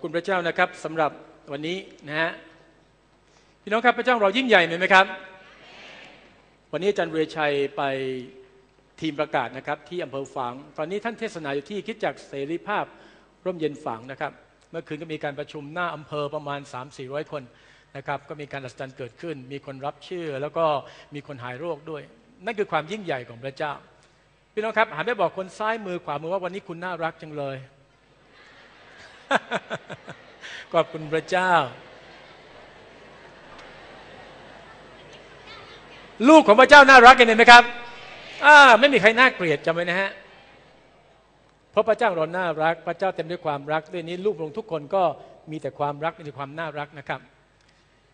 อบคุณพระเจ้านะครับสำหรับวันนี้นะฮะพี่น้องครับพระเจ้าเรายิ่งใหญ่ไหมครับ วันนี้อาจารย์เวชัยไปทีมประกาศนะครับที่อำเภอฝาง ตอนนี้ท่านเทศนาอยู่ที่คิดจักเสรีภาพร่มเย็นฝางนะครับ เมื่อคืนก็มีการประชุมหน้าอำเภอประมาณ 3-400 คนนะครับ ก็มีการอัศจรรย์เกิดขึ้น มีคนรับเชื่อ แล้วก็มีคนหายโรคด้วย นั่นคือความยิ่งใหญ่ของพระเจ้า พี่น้องครับหันไปบอกคนซ้ายมือขวามือว่าวันนี้คุณน่ารักจังเลย ขอบคุณพระเจ้า ลูกของพระเจ้าน่ารักกันเห็นไหมครับอ่าไม่มีใครน่าเกลียดจำไว้นะฮะเพราะพระเจ้าเราน่ารัก พระเจ้าเต็มด้วยความรักด้วยนี้ลูกลงทุกคนก็มีแต่ความรักมีแต่ความน่ารักนะครับ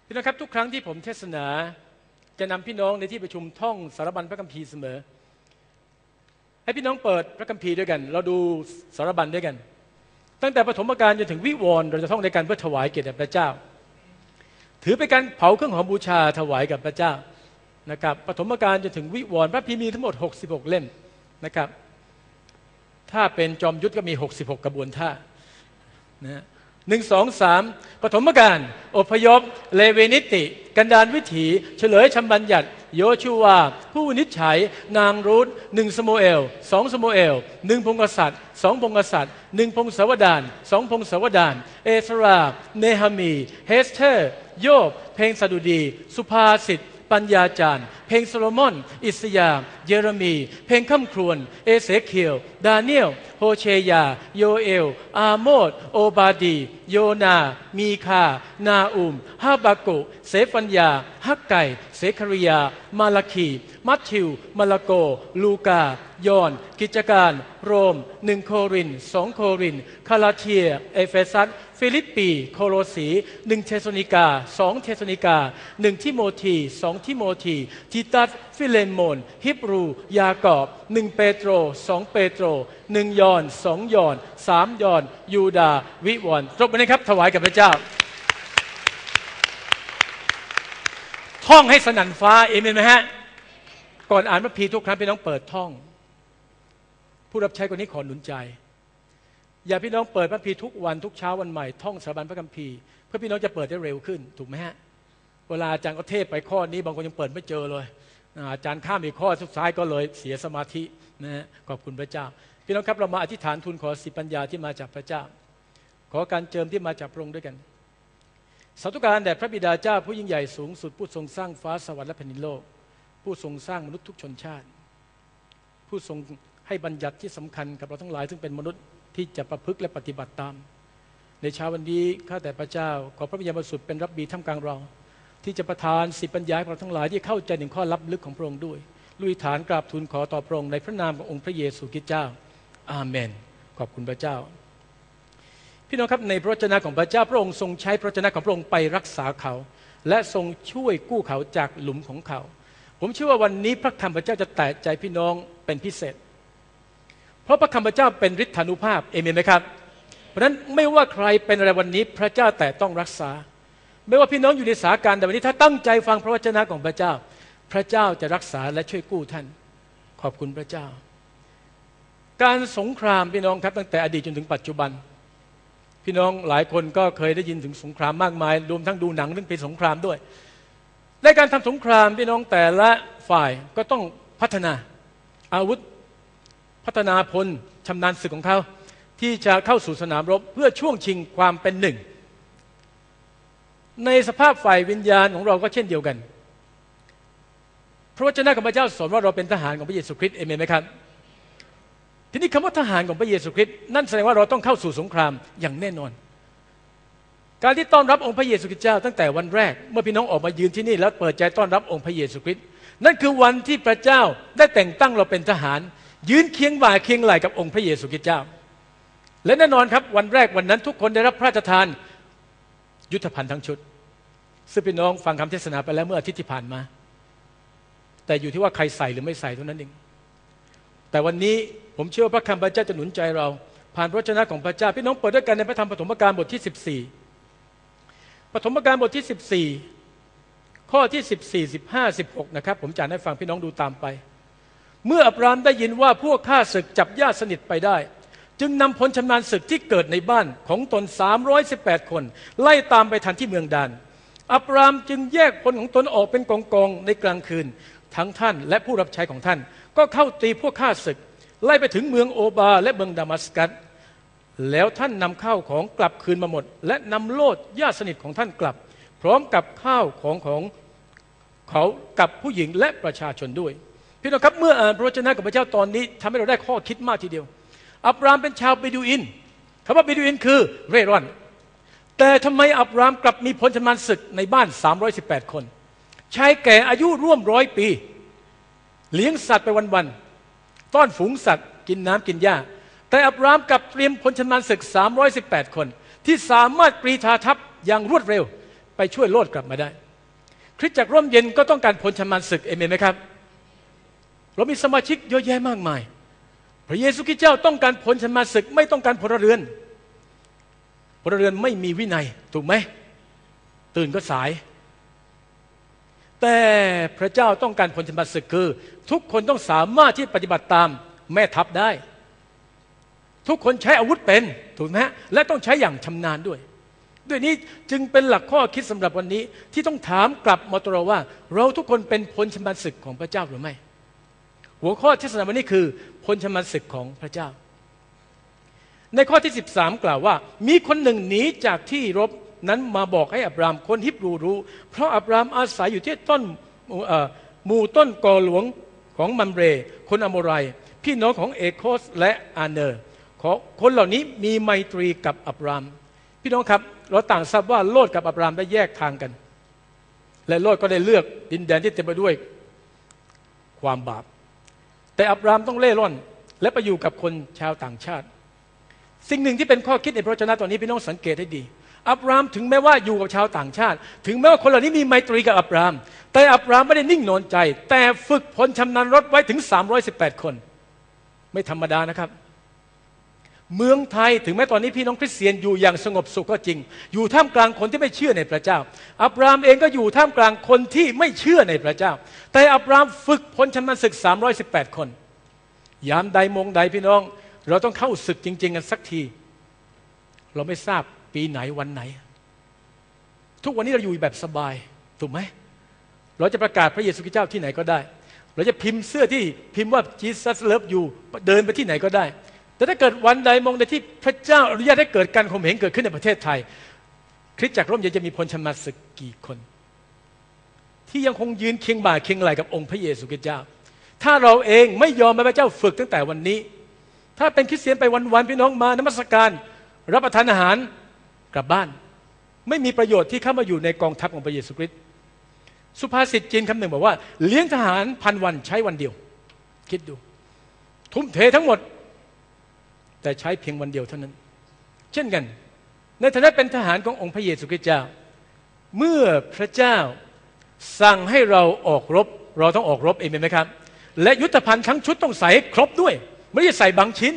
พี่น้องครับทุกครั้งที่ผมเทศนาจะนำพี่น้องในที่ประชุมท่องสารบัญพระคัมภีร์เสมอ ให้พี่น้องเปิดพระคัมภีร์ด้วยกัน เราดูสารบัญด้วยกัน ตั้งแต่ปฐมกาลจนถึงวิวรณ์เราจะท่องในการเพื่อถวายเกียรติแด่พระเจ้า ถือเป็นการเผาเครื่องหอมบูชาถวายกับพระเจ้านะครับปฐมกาลจนถึงวิวรณ์พระพีมีทั้งหมด 66 เล่มนะครับถ้าเป็นจอมยุทธก็มี 66 กระบวนท่านะหนึ่งสองสามปฐมกาลอพยพเลเวนิติ กันดานวิถี เฉลยชำบัญญัติ โยชูวา ผู้วินิจฉัย นางรูธหนึ่งสโมเอลสองสโมเอลหนึ่งพงกษัตริย์สองพงกษัตริย์หนึ่งพงศาวดารสองพงศาวดารเอสรา เนฮามี เฮสเทอร์ โยบ เพลงสดุดี สุภาษิต ปัญญาจารย์ เพลงโซโลมอน อิสยา เยเรมี เพลงข้ามครวน เอเสเคียว ดาเนียล โฮเชยา โยเอล อาโมดโอบาดี โยนา มีคา นาอุมฮาบากุเซฟัญญา ฮักไก่เสคริยา มาลาคี มัทธิว มาลาโก ลูกา ยอน กิจการ โรมหนึ่งโครินสองโคริน คาลาเทีย เอเฟซัส ฟิลิปปี โคโลสีหนึ่งเทสนิกาสองเทสนิกาหนึ่งทิโมธีสองทิโมธีทิตัสฟิเลมอนฮิบรู ยากอบหนึ่งเปโตรสองเปโตรหนึ่งยอนสองยอนสามยอน ยูดา วิวรจบไปนะครับ ถวายกับพระเจ้า ท่องให้สนั่นฟ้า เอเมนไหมฮะ ก่อนอ่านพระพีทุกครั้งพี่น้องเปิดท่อง ผู้รับใช้คนนี้ขอหนุนใจ อย่าพี่น้องเปิดพระคัมภีร์ทุกวันทุกเช้าวันใหม่ท่องสาบานพระคัมภีร์เพื่อพี่น้องจะเปิดได้เร็วขึ้นถูกไหมฮะเวลาอาจารย์ก็เทศไปข้อนี้บางคนยังเปิดไม่เจอเลยอาจารย์ข้ามอีกข้อสุดท้ายก็เลยเสียสมาธินะฮะขอบคุณพระเจ้า พี่น้องครับเรามาอธิษฐานทูลขอสิปัญญาที่มาจากพระเจ้า ขอการเจิมที่มาจากพระองค์ด้วยกันสาธุการแด่พระบิดาเจ้าผู้ยิ่งใหญ่สูงสุดผู้ทรงสร้างฟ้าสวรรค์และแผ่นดินโลก ผู้ทรงสร้างมนุษย์ทุกชนชาติ ผู้ทรงให้บัญญัติที่สำคัญกับเราทั้งหลายซึ่งเป็นมนุษย์ ที่จะประพฤติและปฏิบัติตาม ในเช้าวันนี้ข้าแต่พระเจ้า ขอพระวิญญาณบริสุทธิ์เป็นรับบีท่ามกลางเรา ที่จะประทานสิปัญญาให้เราทั้งหลายที่เข้าใจถึงข้อลับลึกของพระองค์ด้วย ลุยฐานกราบทูลขอต่อพระองค์ในพระนามขององค์พระเยซูคริสต์เจ้า อาเมน ขอบคุณพระเจ้า พี่น้องครับในพระวจนะของพระเจ้าพระองค์ทรงใช้พระวจนะของพระองค์ไปรักษาเขา และทรงช่วยกู้เขาจากหลุมของเขา ผมเชื่อว่าวันนี้พระธรรมพระเจ้าจะแตะใจพี่น้องเป็นพิเศษ เพราะพระคำพระเจ้าเป็นฤทธานุภาพเอเมนไหมครับ เพราะฉะนั้นไม่ว่าใครเป็นอะไรวันนี้พระเจ้าแต่ต้องรักษา ไม่ว่าพี่น้องอยู่ในสาการแต่วันนี้ถ้าตั้งใจฟังพระวจนะของพระเจ้า พระเจ้าจะรักษาและช่วยกู้ท่าน ขอบคุณพระเจ้า การสงครามพี่น้องครับตั้งแต่อดีตจนถึงปัจจุบัน พี่น้องหลายคนก็เคยได้ยินถึงสงครามมากมาย รวมทั้งดูหนังเรื่องเป็นสงครามด้วยในการทำสงครามพี่น้องแต่ละฝ่ายก็ต้องพัฒนาอาวุธ พัฒนาพลชำนาญศึกของเขาที่จะเข้าสู่สนามรบเพื่อช่วงชิงความเป็นหนึ่ง ในสภาพฝ่ายวิญญาณของเราก็เช่นเดียวกันพระวจนะของพระเจ้าสอนว่าเราเป็นทหารของพระเยซูคริสต์เอเมนไหมครับทีนี้คำว่าทหารของพระเยซูคริสต์นั่นแสดงว่าเราต้องเข้าสู่สงครามอย่างแน่นอน การที่ต้อนรับองค์พระเยซูคริสต์เจ้าตั้งแต่วันแรก เมื่อพี่น้องออกมายืนที่นี่แล้วเปิดใจต้อนรับองค์พระเยซูคริสต์นั่นคือวันที่พระเจ้าได้แต่งตั้งเราเป็นทหาร ยืนเคียงบ่าเคียงไหลกับองค์พระเยซูคริสต์เจ้า และแน่นอนครับวันแรกวันนั้นทุกคนได้รับพระราชทานยุทธภัณฑ์ทั้งชุด ซึ่งพี่น้องฟังคำเทศนาไปแล้วเมื่ออาทิตย์ที่ผ่านมา แต่อยู่ที่ว่าใครใส่หรือไม่ใส่เท่านั้นเองแต่วันนี้ผมเชื่อพระคำพระเจ้าจะหนุนใจเรา ผ่านพระชนะของพระเจ้าพี่น้องเปิดด้วยกันในพระธรรมปฐมกาลบทที่ 14ปฐมกาลบทที่ 14 ข้อที่ 14 15 16นะครับผมจะให้ฟังพี่น้องดูตามไป เมื่ออับรามได้ยินว่าพวกข้าศึกจับญาติสนิทไปได้ จึงนำพลชำนาญศึกที่เกิดในบ้านของตน 318 คน ไล่ตามไปทันที่เมืองดาน อับรามจึงแยกพลของตนออกเป็นกองกองในกลางคืน ทั้งท่านและผู้รับใช้ของท่าน ก็เข้าตีพวกข้าศึก ไล่ไปถึงเมืองโอบาและเมืองดามัสกัสแล้วท่านนำข้าวของกลับคืนมาหมด และนำโลดญาติสนิทของท่านกลับ พร้อมกับข้าวของของเขากับผู้หญิงและประชาชนด้วย พี่น้องครับเมื่ออ่านพระวจนะกับพระเจ้าตอนนี้ทำให้เราได้ข้อคิดมากทีเดียว อับรามเป็นชาวเบดูอินคำว่าเบดูอินคือเร่ร่อน แต่ทำไมอับรามกลับมีพลชำนาญศึกในบ้าน 318 คนชายแก่อายุร่วมร้อยปี เลี้ยงสัตว์ไปวันๆต้อนฝูงสัตว์ กินน้ำกินหญ้า แต่อับรามกลับเตรียมพลชำนาญศึก 318 คน ที่สามารถกรีธาทัพอย่างรวดเร็ว ไปช่วยโลดกลับมาได้ คริสตจักรร่มเย็นก็ต้องการพลชำนาญศึกเอเมนไหมครับ เรามีสมาชิกเยอะแยะมากมาย พระเยซูคริสต์เจ้าต้องการพลชำนาศึกไม่ต้องการพลเรือนพลเรือนไม่มีวินัยถูกไหมตื่นก็สาย แต่พระเจ้าต้องการพลชำนาศึกคือ ทุกคนต้องสามารถที่ปฏิบัติตามแม่ทัพได้ ทุกคนใช้อาวุธเป็นถูกไหมและต้องใช้อย่างชำนาญด้วย ด้วยนี้จึงเป็นหลักข้อคิดสำหรับวันนี้ที่ต้องถามกลับมาตรว่า เราทุกคนเป็นพลชำนาศึกของพระเจ้าหรือไม่ หัวข้อเทศนาวันนี้คือพลชำนาศึกของพระเจ้า ในข้อที่ 13 กล่าวว่า มีคนหนึ่งหนีจากที่รบนั้นมาบอกให้อับรามคนฮิบรูรู้ เพราะอับรามอาศัยอยู่ที่ต้นหมู่ต้นกอหลวงของมัมเร คนอโมไรพี่น้องของเอโคสและอาเนอร์คนเหล่านี้มีไมตรีกับอับราม พี่น้องครับ เราต่างทราบว่าโลดกับอับรามได้แยกทางกัน และโลดก็ได้เลือกดินแดนที่เต็มไปด้วยความบาป แต่อับรามต้องเล่ร่อน และไปอยู่กับคนชาวต่างชาติ สิ่งหนึ่งที่เป็นข้อคิดในพระชนะตอนนี้พี่น้องสังเกตให้ดี อับรามถึงแม้ว่าอยู่กับชาวต่างชาติ ถึงแม้ว่าคนเหล่านี้มีไมตรีกับอับราม แต่อับรามไม่ได้นิ่งนอนใจ แต่ฝึกพลชำนาญรถไว้ถึง 318 คน ไม่ธรรมดานะครับ เมืองไทยถึงแม้ตอนนี้พี่น้องคริสเตียนอยู่อย่างสงบสุขก็จริง อยู่ท่ามกลางคนที่ไม่เชื่อในพระเจ้า อับรามเองก็อยู่ท่ามกลางคนที่ไม่เชื่อในพระเจ้า แต่อับรามฝึกพลชำนาญศึก 318 คน ยามใดมงใดพี่น้อง เราต้องเข้าศึกจริง ๆ กันสักที เราไม่ทราบปีไหนวันไหน ทุกวันนี้เราอยู่แบบสบายถูกไหมเราจะประกาศพระเยซูคริสต์เจ้าที่ไหนก็ได้ เราจะพิมพ์เสื้อที่พิมพ์ว่า Jesus love you เดินไปที่ไหนก็ได้ แต่ถ้าเกิดวันใดมองใดที่พระเจ้าอนุญาตให้เกิดการข่มเหงเกิดขึ้นในประเทศไทย คริสตจักรร่มเย็นจะมีพลชมาศึกกี่คน ที่ยังคงยืนเคียงบ่าเคียงไหลกับองค์พระเยซูคริสต์เจ้า ถ้าเราเองไม่ยอมให้พระเจ้าฝึกตั้งแต่วันนี้ ถ้าเป็นคริสเตียนไปวันๆพี่น้องมานมัสการรับประทานอาหารกลับบ้าน ไม่มีประโยชน์ที่เข้ามาอยู่ในกองทัพของพระเยซูคริสต์สุภาษิตจีนคำหนึ่งบอกว่า เลี้ยงทหารพันวันใช้วันเดียว คิดดู ทุ่มเททั้งหมด แต่ใช้เพียงวันเดียวเท่านั้น เช่นกัน ในฐานะเป็นทหารขององค์พระเยซูคริสต์เจ้า เมื่อพระเจ้าสั่งให้เราออกรบ เราต้องออกรบเองไหมครับ และยุทธภัณฑ์ทั้งชุดต้องใส่ครบด้วย ไม่ได้ใส่บางชิ้น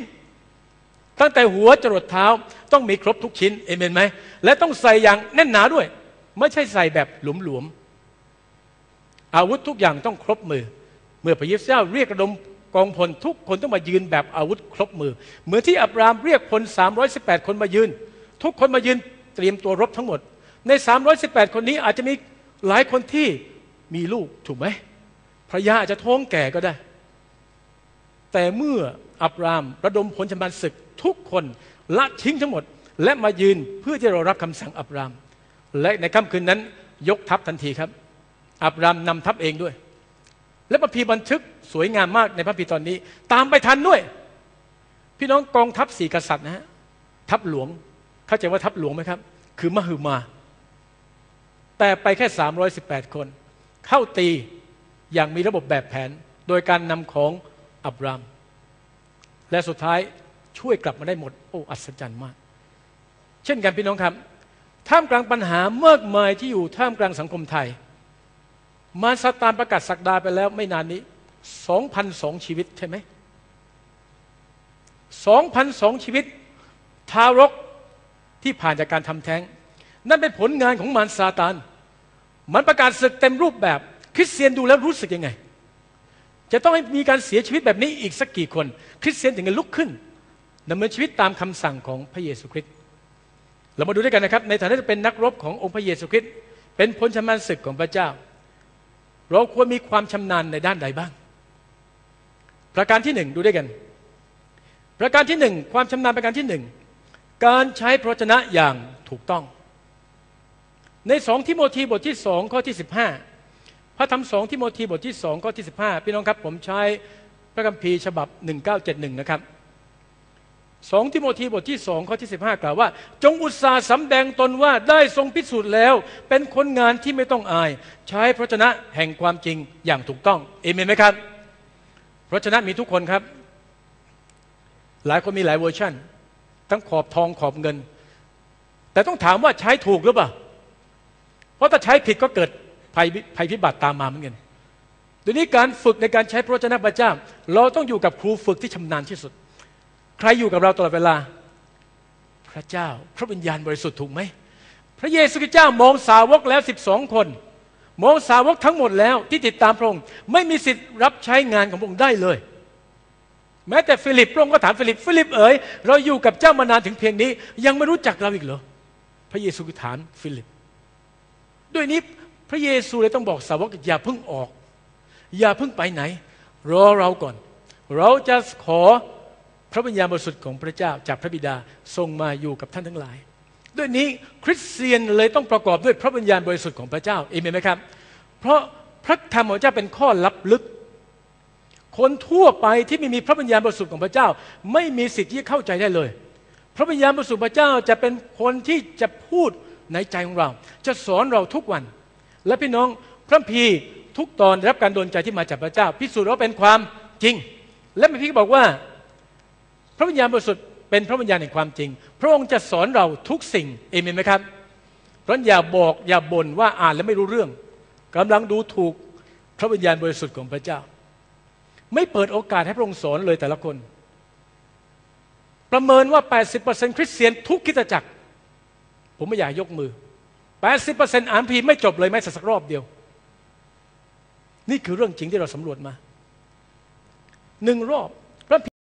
ตั้งแต่หัวจรดเท้าต้องมีครบทุกชิ้นเอเมนไหมและต้องใส่อย่างแน่นหนาด้วย ไม่ใช่ใส่แบบหลวมๆอาวุธทุกอย่างต้องครบมือ เมื่อพระเยซูเจ้าเรียกระดม กองพลทุกคนต้องมายืนแบบอาวุธครบมือ เหมือนที่อับรามเรียกพล 318 คนมายืน ทุกคนมายืนเตรียมตัวรบทั้งหมด ใน 318 คนนี้อาจจะมีหลายคนที่มีลูกถูกไหมภรรยาอาจจะท้องแก่ก็ได้ แต่เมื่ออับรามระดมพลชำนาญศึกทุกคนละทิ้งทั้งหมด และมายืนเพื่อที่เรารับคำสั่งอับราม และในค่ำคืนนั้นยกทัพทันทีครับ อับรามนำทัพเองด้วย และพระพีบันทึกสวยงามมากในพระพีตอนนี้ ตามไปทันด้วย พี่น้องกองทัพสี่กษัตริย์นะฮะทัพหลวงเข้าใจว่าทัพหลวงไหมครับ คือมหึมา แต่ไปแค่ 318 คน เข้าตีอย่างมีระบบแบบแผน โดยการนำของอับราม และสุดท้ายช่วยกลับมาได้หมด โอ้อัศจรรย์มาก เช่นกันพี่น้องครับ ท่ามกลางปัญหามากมายที่อยู่ท่ามกลางสังคมไทย มาสตานประกาศสักดาไปแล้วไม่นานนี้สองพันสองชีวิตใช่ไหมสองพันสองชีวิต ทารกที่ผ่านจากการทำแท้ง นั่นเป็นผลงานของมารซาตาน มันประกาศศึกเต็มรูปแบบ คริสเตียนดูแล้วรู้สึกยังไง จะต้องให้มีการเสียชีวิตแบบนี้อีกสักกี่คน คริสเตียนถึงจะลุกขึ้นดำเนินชีวิตตามคำสั่งของพระเยซูคริสต์เรามาดูด้วยกันนะครับ ในฐานะที่เป็นนักรบขององค์พระเยซูคริสต์เป็นพลชำนาญศึกของพระเจ้า เราควรมีความชำนาญในด้านใดบ้าง ประการที่หนึ่งดูด้วยกัน ประการที่หนึ่งความชำนาญประการที่หนึ่งการใช้พระวจนะอย่างถูกต้อง ในสองทิโมธีบทที่สองข้อที่สิบห้าพระธรรมสองทิโมธีบทที่สองข้อที่สิบห้าพี่น้องครับผมใช้พระคัมภีร์ฉบับ1971นะครับ สองทิโมธีบทที่สองข้อที่สิบห้ากล่าวว่า จงอุตสาห์สำแดงตนว่าได้ทรงพิสูจน์แล้ว เป็นคนงานที่ไม่ต้องอาย ใช้พระชนะแห่งความจริงอย่างถูกต้องเอเมนไหมครับ พระชนะมีทุกคนครับ หลายคนมีหลายเวอร์ชันทั้งขอบทองขอบเงิน แต่ต้องถามว่าใช้ถูกหรือเปล่า เพราะถ้าใช้ผิดก็เกิดภัยภัยพิบัติตามมาเหมือนกันดังนี้การฝึกในการใช้พระวจนะพระเจ้า เราต้องอยู่กับครูฝึกที่ชำนาญที่สุด ใครอยู่กับเราตลอดเวลา พระเจ้า พระวิญญาณบริสุทธิ์ถูกไหม พระเยซูคริสต์เจ้ามองสาวกแล้วสิบสองคน มองสาวกทั้งหมดแล้วที่ติดตามพระองค์ไม่มีสิทธิ์รับใช้งานของพระองค์ได้เลย แม้แต่ฟิลิปพระองค์ก็ถามฟิลิปฟิลิปเอ๋ยเราอยู่กับเจ้ามานานถึงเพียงนี้ ยังไม่รู้จักเราอีกเหรอพระเยซูถามฟิลิป ด้วยนี้พระเยซูเลยต้องบอกสาวกอย่าเพิ่งออก อย่าเพิ่งไปไหน รอเราก่อน เราจะขอ พระวิญญาณบริสุทธิ์ของพระเจ้าจากพระบิดาทรงมาอยู่กับท่านทั้งหลาย ด้วยนี้คริสเตียนเลยต้องประกอบด้วยพระวิญญาณบริสุทธิ์ของพระเจ้าเอเมนไหมครับ เพราะพระธรรมของพระเจ้าเป็นข้อลับลึก คนทั่วไปที่ไม่มีพระวิญญาณบริสุทธิ์ของพระเจ้า ไม่มีสิทธิ์ที่จะเข้าใจได้เลย พระวิญญาณบริสุทธิ์พระเจ้าจะเป็นคนที่จะพูดในใจของเรา จะสอนเราทุกวัน และพี่น้องพระพีทุกตอนได้รับการโดนใจที่มาจากพระเจ้า พิสูจน์ว่าเป็นความจริง และพระพีบอกว่า พระวิญญาณบริสุทธิ์เป็นพระวิญญาณแห่งความจริง พระองค์จะสอนเราทุกสิ่งเอเมนไหมครับเพราะอย่าบอกอย่าบ่นว่าอ่านแล้วไม่รู้เรื่องกำลังดูถูกพระวิญญาณบริสุทธิ์ของพระเจ้า ไม่เปิดโอกาสให้พระองค์สอนเลยแต่ละคน ประเมินว่า 80%คริสเตียนทุกคิตจักร ผมไม่อยากยกมือ 80%อ่านพีไม่จบเลยแม้สักรอบเดียว นี่คือเรื่องจริงที่เราสำรวจมาหนึ่งรอบ